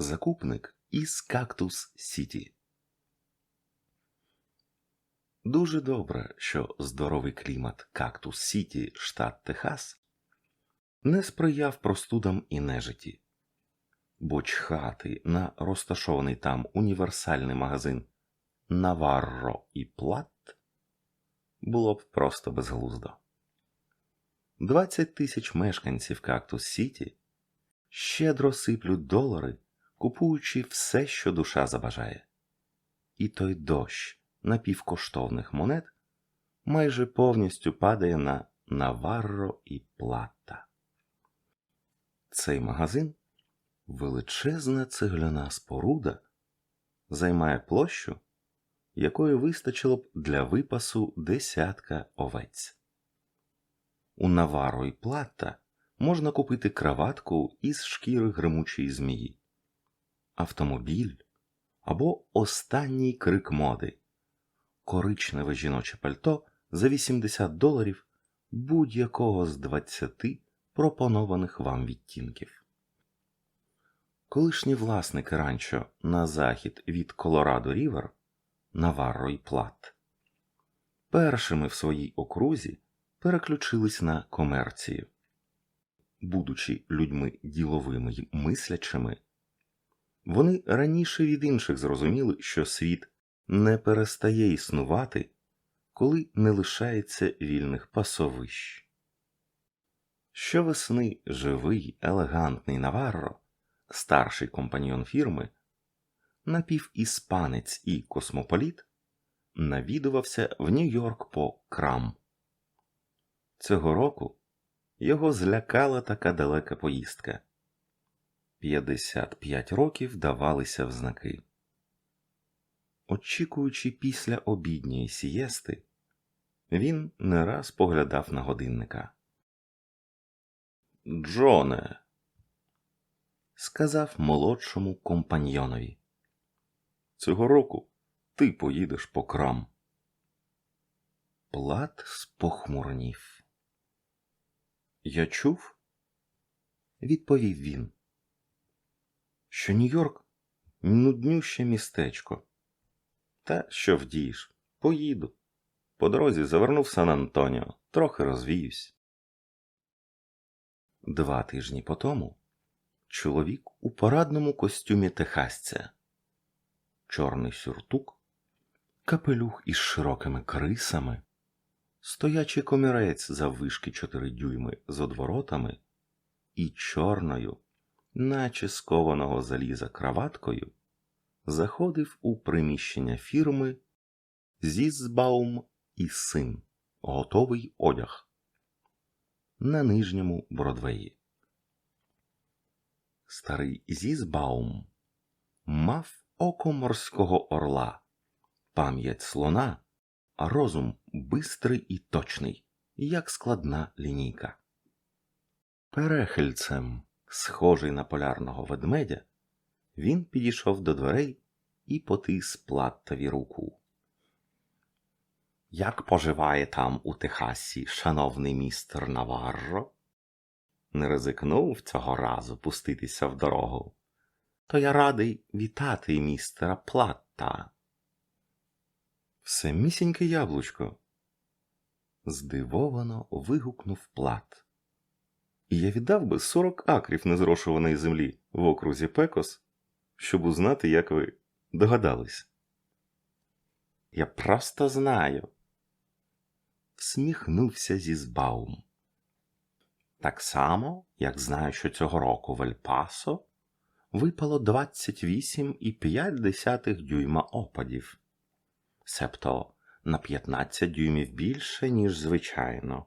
Закупник із Кактус Сіті. Дуже добре, що здоровий клімат Кактус Сіті, штат Техас, не сприяв простудам і нежиті, бо чхати на розташований там універсальний магазин Наварро і Плат було б просто безглуздо. 20 тисяч мешканців Кактус Сіті щедро сиплють долари, купуючи все, що душа забажає. І той дощ напівкоштовних монет майже повністю падає на Наварро і Плата. Цей магазин величезна цегляна споруда займає площу, якої вистачило б для випасу десятка овець. У Наваро і Плата можна купити краватку із шкіри гримучої змії, автомобіль або останній крик моди, коричневе жіноче пальто за 80 доларів будь-якого з 20 пропонованих вам відтінків. Колишні власники ранчо на захід від Колорадо Рівер, Наварро і Плат, першими в своїй окрузі переключились на комерцію. Будучи людьми діловими й мислячими, вони раніше від інших зрозуміли, що світ не перестає існувати, коли не лишається вільних пасовищ. Щовесни живий, елегантний Наварро, старший компаньйон фірми, напівіспанець і космополіт, навідувався в Нью-Йорк по крам. Цього року його злякала така далека поїздка. 55 років давалися в знаки. Очікуючи після обідньої сієсти, він не раз поглядав на годинника. Джоне, сказав молодшому компаньйонові. Цього року ти поїдеш по крам. Плат спохмурнів. Я чув, відповів він, що Нью-Йорк нуднюще містечко. Та що вдієш, поїду. По дорозі завернув Сан Антоніо, трохи розвіюсь. Два тижні по тому чоловік у порадному костюмі техасця, чорний сюртук, капелюх із широкими крисами, стоячий комірець заввишки чотири дюйми з одворотами і чорною, наче скованого заліза краваткою, заходив у приміщення фірми Зізбаум і син, готовий одяг на нижньому Бродвеї. Старий Зізбаум мав око морського орла, пам'ять слона, а розум бистрий і точний, як складна лінійка. Перехильцем, схожий на полярного ведмедя, він підійшов до дверей і потис платтові руку. Як поживає там у Техасі шановний містер Наварро? Не ризикнув цього разу пуститися в дорогу. То я радий вітати містера Платта. Все місіньке яблучко. Здивовано вигукнув плат. І я віддав би сорок акрів незрошуваної землі в окрузі Пекос, щоб узнати, як ви догадались. Я просто знаю. Всміхнувся Зізбаум. Так само, як знаю, що цього року в Ельпасо випало 28,5 дюйма опадів, себто на 15 дюймів більше, ніж звичайно,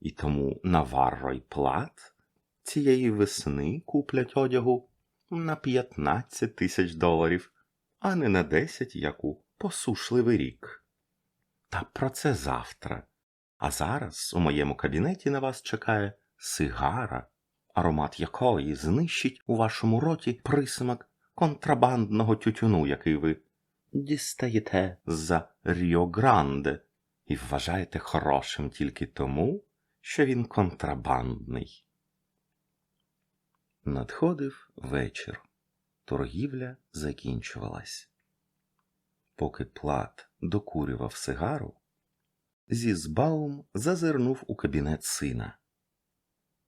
і тому Наварро й Плат цієї весни куплять одягу на 15 тисяч доларів, а не на 10, як у посушливий рік. Та про це завтра. А зараз у моєму кабінеті на вас чекає сигара, аромат якої знищить у вашому роті присмак контрабандного тютюну, який ви дістаєте за Ріо Гранде, і вважаєте хорошим тільки тому, що він контрабандний. Надходив вечір. торгівля закінчувалась. Поки Плат докурював сигару, Зізбаум зазирнув у кабінет сина.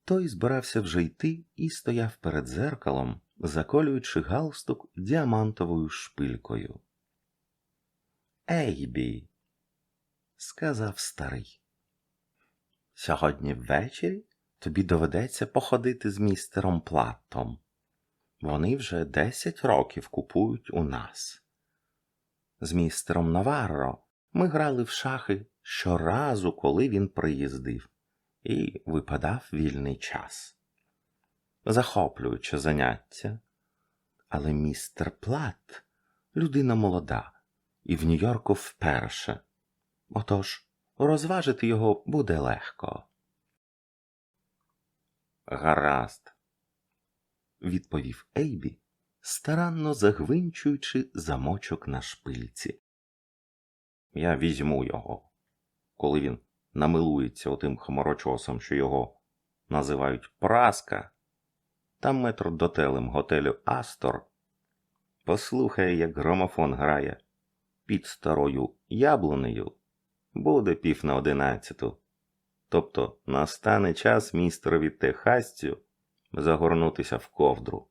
Той збирався вже йти і стояв перед зеркалом, заколюючи галстук діамантовою шпилькою. Ейбі, сказав старий. Сьогодні ввечері тобі доведеться походити з містером Платтом. Вони вже десять років купують у нас. З містером Наварро ми грали в шахи щоразу, коли він приїздив, і випадав вільний час. Захоплююче заняття. Але містер Плат людина молода, і в Нью-Йорку вперше. Отож, розважити його буде легко. Гаразд, відповів Ейбі, старанно загвинчуючи замочок на шпильці. Я візьму його, коли він намилується отим хмарочосом, що його називають праска, та метрдотелем готелю Астор послухає, як громофон грає під старою яблунею, буде пів на одинадцяту. Тобто настане час містерові Техасцю загорнутися в ковдру.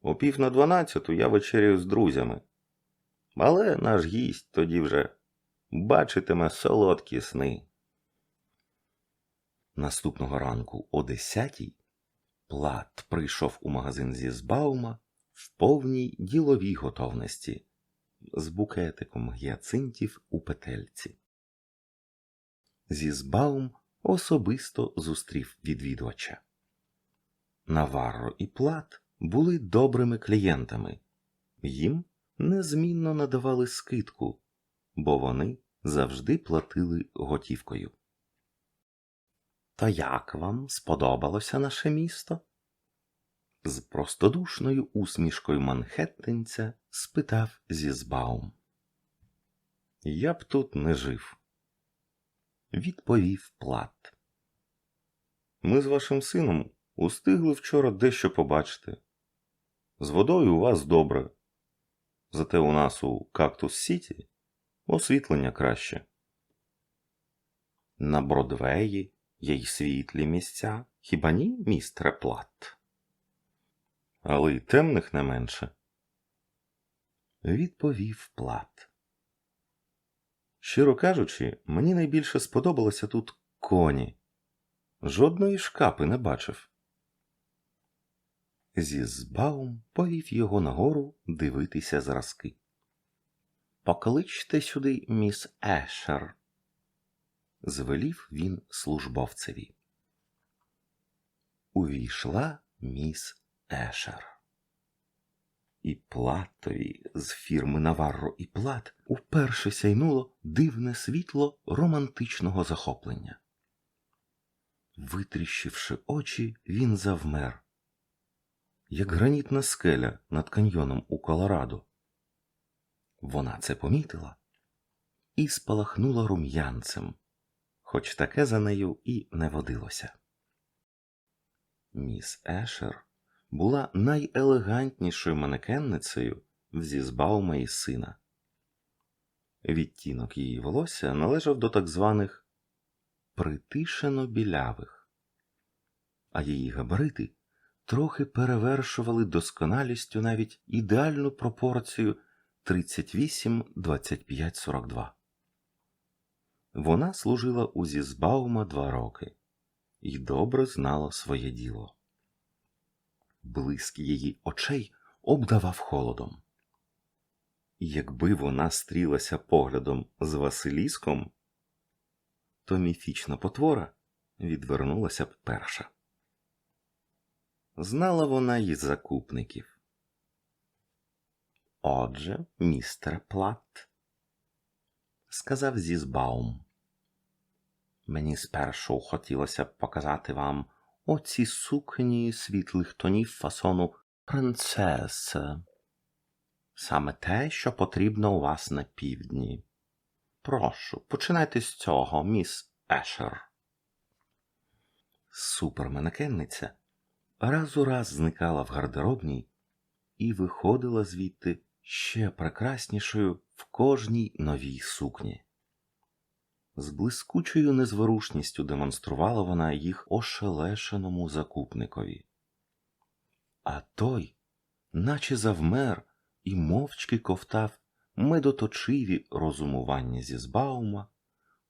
У пів на дванадцяту я вечеряю з друзями, але наш гість тоді вже бачитиме солодкі сни. Наступного ранку о десятій Плат прийшов у магазин зі Збаума в повній діловій готовності з букетиком гіацинтів у петельці. Зізбаум особисто зустрів відвідувача. Наварро і Плат були добрими клієнтами, їм незмінно надавали скидку, бо вони завжди платили готівкою. То як вам сподобалося наше місто? З простодушною усмішкою манхеттенця спитав Зізбаум. Я б тут не жив, відповів Плат. Ми з вашим сином устигли вчора дещо побачити. З водою у вас добре. Зате у нас у Кактус Сіті освітлення краще. На Бродвеї є й світлі місця, хіба ні, містере Плат? Але й темних не менше. Відповів Плат. Щиро кажучи, мені найбільше сподобалося тут коні. Жодної шкапи не бачив. Зізбаум повів його нагору дивитися зразки. Покличте сюди міс Ешер, звелів він службовцеві. Увійшла міс Ешер. І платові з фірми Наварро і Плат уперше сяйнуло дивне світло романтичного захоплення. Витріщивши очі, він завмер, як гранітна скеля над каньйоном у Колорадо. Вона це помітила і спалахнула рум'янцем, хоч таке за нею і не водилося. Міс Ешер була найелегантнішою манекенницею в Зізбаума і сина. Відтінок її волосся належав до так званих притишено білявих, а її габарити трохи перевершували досконалістю навіть ідеальну пропорцію 38 25 42. Вона служила у Зізбаума два роки і добре знала своє діло. Блиск її очей обдавав холодом. Якби вона стрілася поглядом з Василіском, то міфічна потвора відвернулася б перша. Знала вона й закупників. Отже, містер Плат, сказав Зізбаум, мені спершу хотілося б показати вам оці сукні світлих тонів фасону принцеси. Саме те, що потрібно у вас на півдні. Прошу, починайте з цього, міс Ешер. Суперманекенниця раз у раз зникала в гардеробній і виходила звідти ще прекраснішою в кожній новій сукні. З блискучою незворушністю демонструвала вона їх ошелешеному закупникові. А той, наче завмер і мовчки ковтав медоточиві розумування зі збаума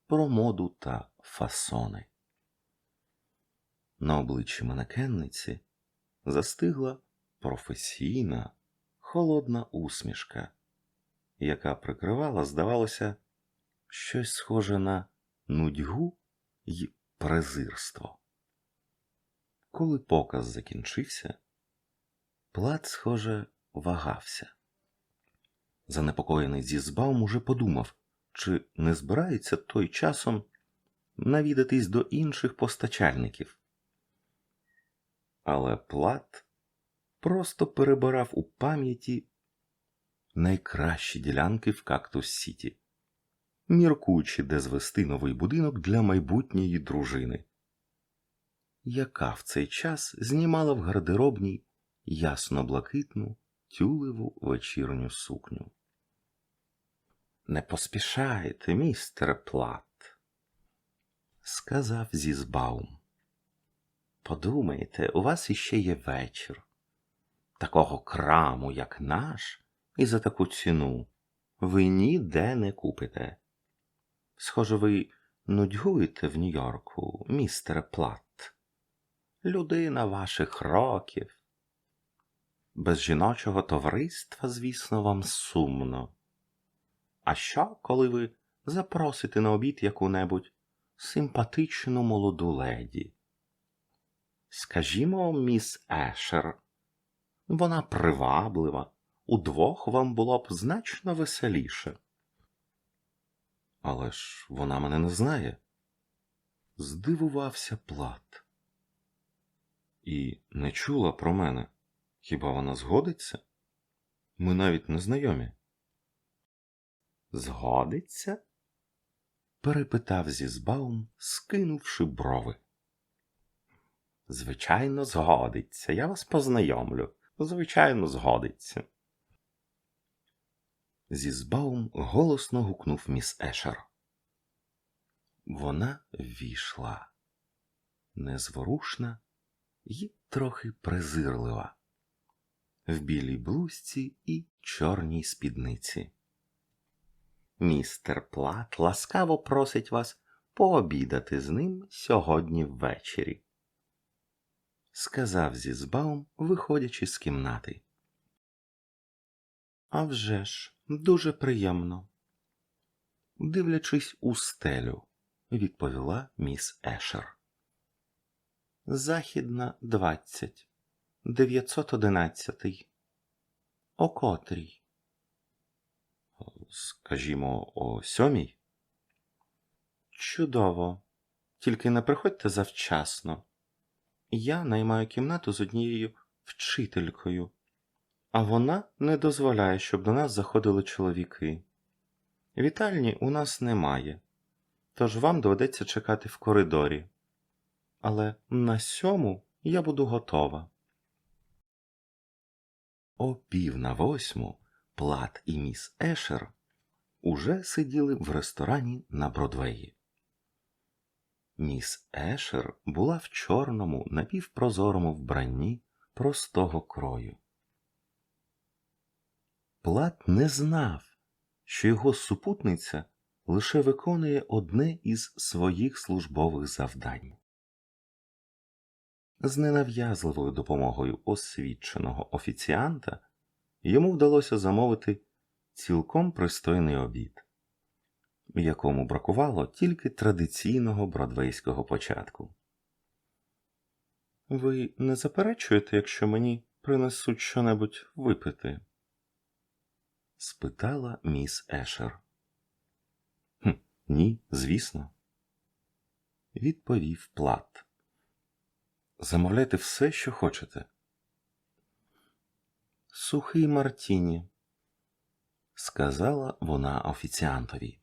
про моду та фасони. На обличчі манекенниці застигла професійна, холодна усмішка, яка прикривала, здавалося, щось схоже на нудьгу й презирство. Коли показ закінчився, плат, схоже, вагався. Занепокоєний Зізбаум уже подумав, чи не збирається той часом навідатись до інших постачальників. Але плат просто перебирав у пам'яті найкращі ділянки в Кактус Сіті, міркуючи, де звести новий будинок для майбутньої дружини, яка в цей час знімала в гардеробній ясно-блакитну тюлеву вечірню сукню. Не поспішайте, містер Плат, сказав Зізбаум. Подумайте, у вас іще є вечір. Такого краму, як наш, і за таку ціну ви ніде не купите. Схоже, ви нудьгуєте в Нью-Йорку, містере Плат. Людина ваших років. Без жіночого товариства, звісно, вам сумно. А що, коли ви запросите на обід яку-небудь симпатичну молоду леді? Скажімо, міс Ешер, вона приваблива, удвох вам було б значно веселіше. Але ж вона мене не знає. Здивувався плат. І не чула про мене. Хіба вона згодиться? Ми навіть не знайомі. Згодиться? перепитав Зізбаум, скинувши брови. Звичайно, згодиться. Я вас познайомлю. Звичайно, згодиться. Зізбаум голосно гукнув міс Ешер. Вона ввійшла, незворушна і трохи презирлива, в білій блузці і чорній спідниці. Містер Плат ласкаво просить вас пообідати з ним сьогодні ввечері, сказав Зізбаум, виходячи з кімнати. «А вже ж, дуже приємно. Дивлячись у стелю, відповіла міс Ешер. Західна двадцять, дев'ятсот одинадцятий. О котрій? Скажімо, о сьомій? Чудово. Тільки не приходьте завчасно. Я наймаю кімнату з однією вчителькою, а вона не дозволяє, щоб до нас заходили чоловіки. Вітальні у нас немає, тож вам доведеться чекати в коридорі. Але на сьому я буду готова. О пів на восьму Плат і міс Ешер уже сиділи в ресторані на Бродвеї. Міс Ешер була в чорному напівпрозорому вбранні простого крою. Плат не знав, що його супутниця лише виконує одне із своїх службових завдань. З ненав'язливою допомогою освіченого офіціанта йому вдалося замовити цілком пристойний обід, якому бракувало тільки традиційного бродвейського початку. Ви не заперечуєте, якщо мені принесуть щонебудь випити? Спитала міс Ешер. «Хм, Ні, звісно, відповів Плат. Замовляйте все, що хочете. Сухий Мартіні, сказала вона офіціантові.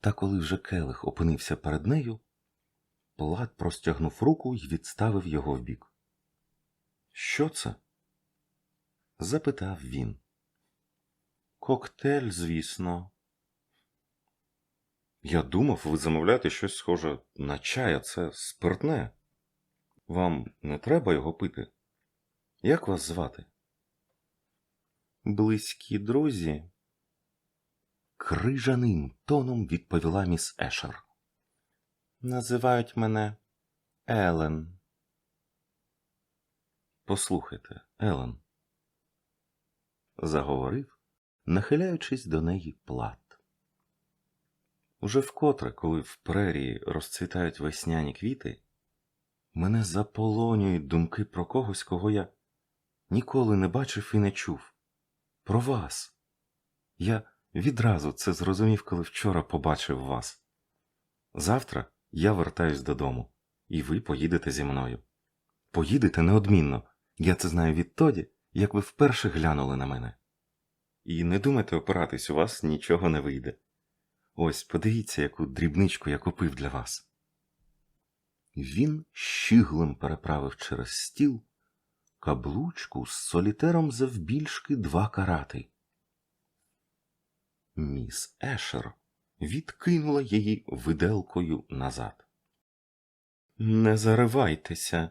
Та коли вже келих опинився перед нею, Плат простягнув руку і відставив його вбік. Що це? запитав він. Коктейль, звісно. Я думав, ви замовляєте щось схоже на чай, а це спиртне. Вам не треба його пити. Як вас звати? Близькі друзі. Крижаним тоном відповіла міс Ешер. Називають мене Елен. Послухайте, Елен, заговорив, нахиляючись до неї плат. Уже вкотре, коли в прерії розцвітають весняні квіти, мене заполонюють думки про когось, кого я ніколи не бачив і не чув. Про вас. Я відразу це зрозумів, коли вчора побачив вас. Завтра я вертаюсь додому, і ви поїдете зі мною. Поїдете неодмінно. Я це знаю відтоді, як ви вперше глянули на мене. І не думайте опиратись, у вас нічого не вийде. Ось подивіться, яку дрібничку я купив для вас. Він щіглем переправив через стіл каблучку з солітером завбільшки два карати. Міс Ешер відкинула її виделкою назад. Не заривайтеся,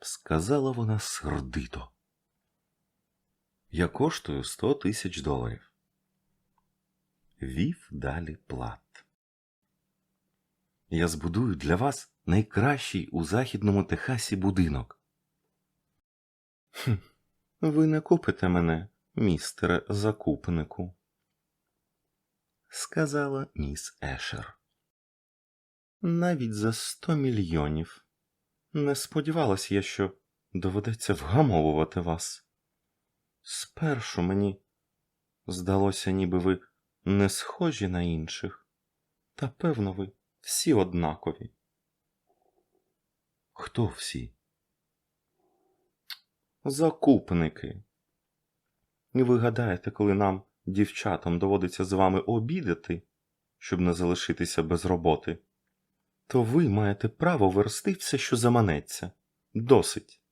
сказала вона сердито. Я коштую сто тисяч доларів. Вів далі плат. Я збудую для вас найкращий у західному Техасі будинок. Хм, ви не купите мене, містере закупнику, сказала міс Ешер. Навіть за сто мільйонів. Не сподівалась я, що доведеться вгамовувати вас. Спершу мені здалося, ніби ви не схожі на інших, та певно ви всі однакові. Хто всі? Закупники. І ви гадаєте, коли нам, дівчатам, доводиться з вами обідати, щоб не залишитися без роботи, то ви маєте право версти все, що заманеться. Досить.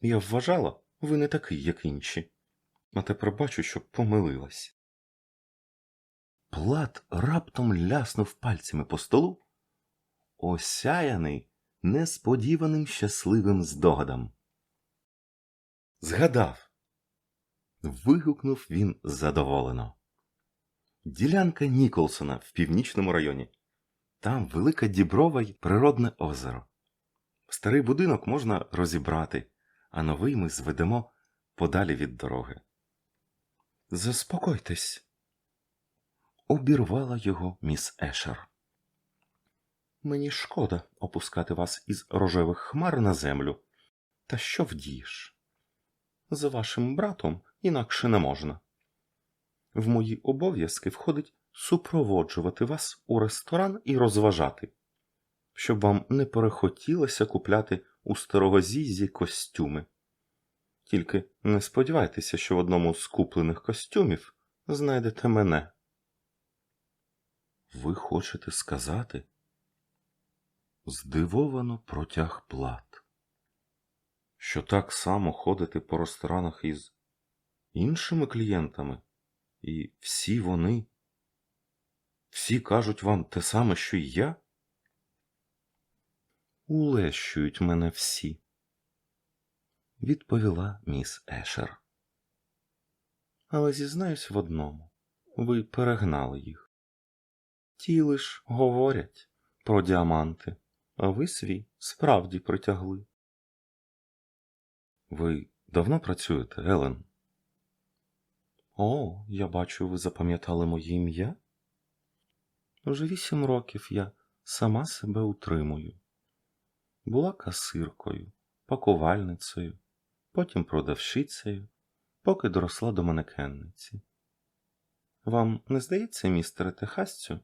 Я вважала, ви не такий, як інші, а тепер бачу, що помилилась. Плат раптом ляснув пальцями по столу, осяяний несподіваним щасливим здогадом. Згадав. вигукнув він задоволено. Ділянка Ніколсона в північному районі. Там велике діброве й природне озеро. Старий будинок можна розібрати, а новий ми зведемо подалі від дороги. Заспокойтесь, обірвала його міс Ешер. Мені шкода опускати вас із рожевих хмар на землю. Та що вдієш? З вашим братом інакше не можна. В мої обов'язки входить супроводжувати вас у ресторан і розважати, щоб вам не перехотілося купляти у старого зізі костюми. Тільки не сподівайтеся, що в одному з куплених костюмів знайдете мене. Ви хочете сказати? Здивовано протяг плат. Що так само ходите по ресторанах із іншими клієнтами, і всі вони, всі кажуть вам те саме, що й я? Улещують мене всі, відповіла міс Ешер. Але зізнаюсь в одному ви перегнали їх. Ті лиш говорять про діаманти, а ви свій справді притягли. Ви давно працюєте, Елен? О, я бачу, ви запам'ятали моє ім'я? Уже вісім років я сама себе утримую. Була касиркою, пакувальницею, потім продавщицею, поки доросла до манекенниці. Вам не здається, містере Техасцю,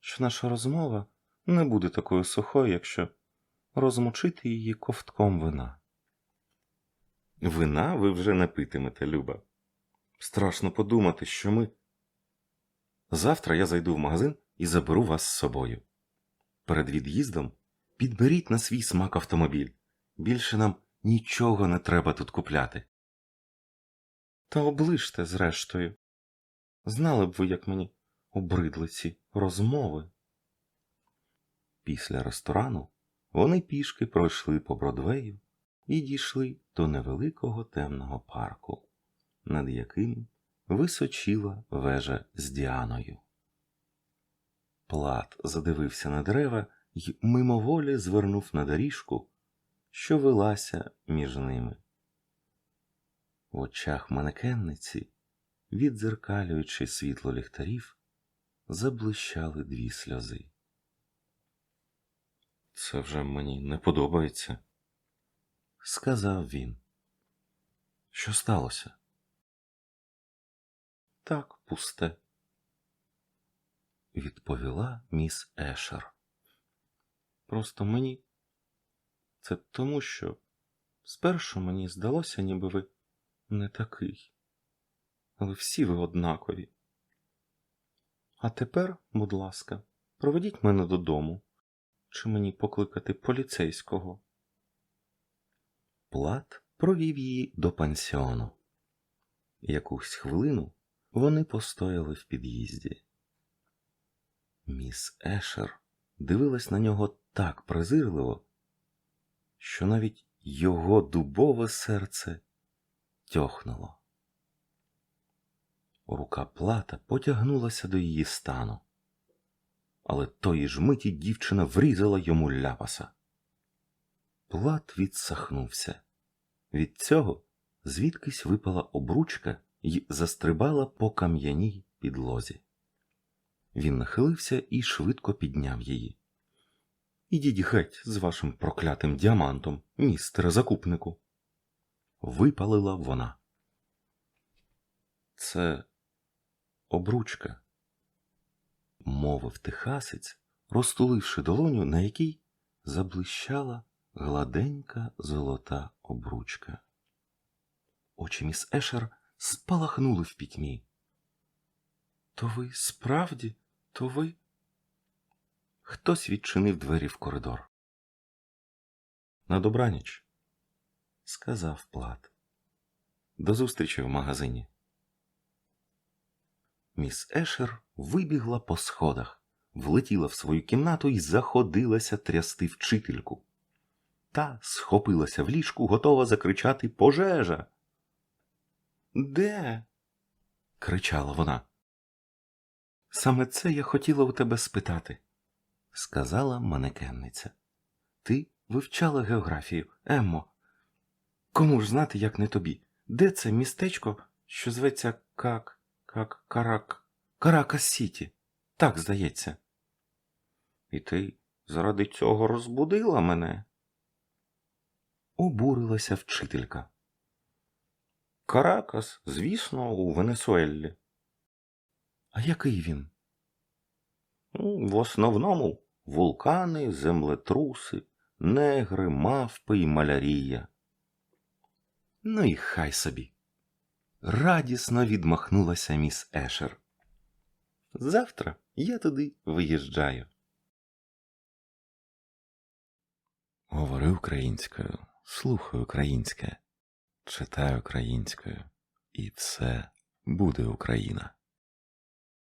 що наша розмова не буде такою сухою, якщо розмочити її ковтком вина? Вина ви вже не питимете, Люба. Страшно подумати, що ми. Завтра я зайду в магазин і заберу вас з собою. Перед від'їздом підберіть на свій смак автомобіль. Більше нам нічого не треба тут купляти. Та оближте, зрештою. Знали б ви, як мені обридли ці розмови. Після ресторану вони пішки пройшли по Бродвею і дійшли до невеликого темного парку, над яким височіла вежа з Діаною. Плат задивився на дерева й мимоволі звернув на доріжку, що велася між ними. В очах манекенниці, віддзеркалюючи світло ліхтарів, заблищали дві сльози. Це вже мені не подобається, сказав він. Що сталося? Так, пусте, відповіла міс Ешер. Просто мені це тому, що спершу мені здалося, ніби ви не такий, але всі ви однакові. А тепер, будь ласка, проведіть мене додому, чи мені покликати поліцейського. Плат провів її до пансіону. Якусь хвилину вони постояли в під'їзді. Міс Ешер дивилась на нього так презирливо, що навіть його дубове серце тьохнуло. Рука плата потягнулася до її стану, але тої ж миті дівчина врізала йому ляпаса. Плат відсахнувся. Від цього звідкись випала обручка й застрибала по кам'яній підлозі. Він нахилився і швидко підняв її. Ідіть геть з вашим проклятим діамантом, містере закупнику. Випалила вона. Це обручка, мовив техасець, розтуливши долоню, на якій заблищала гладенька золота обручка. Очі міс Ешер спалахнули в пітьмі. То ви справді, то ви? Хтось відчинив двері в коридор. На добраніч, сказав Плат. До зустрічі в магазині. Міс Ешер вибігла по сходах, влетіла в свою кімнату і заходилася трясти вчительку. Та схопилася в ліжку, готова закричати пожежа. Де? кричала вона. Саме це я хотіла у тебе спитати, сказала манекенниця. Ти вивчала географію, Еммо. Кому ж знати, як не тобі? Де це містечко, що зветься как, как, карак, Каракас Сіті? Так здається. І ти заради цього розбудила мене? Обурилася вчителька. Каракас, звісно, у Венесуеллі. А який він? Ну, В основному вулкани, землетруси, негри, мавпи і малярія. Ну і хай собі. Радісно відмахнулася міс Ешер. Завтра я туди виїжджаю. Говори українською, слухай українське, читай українською, і все буде Україна.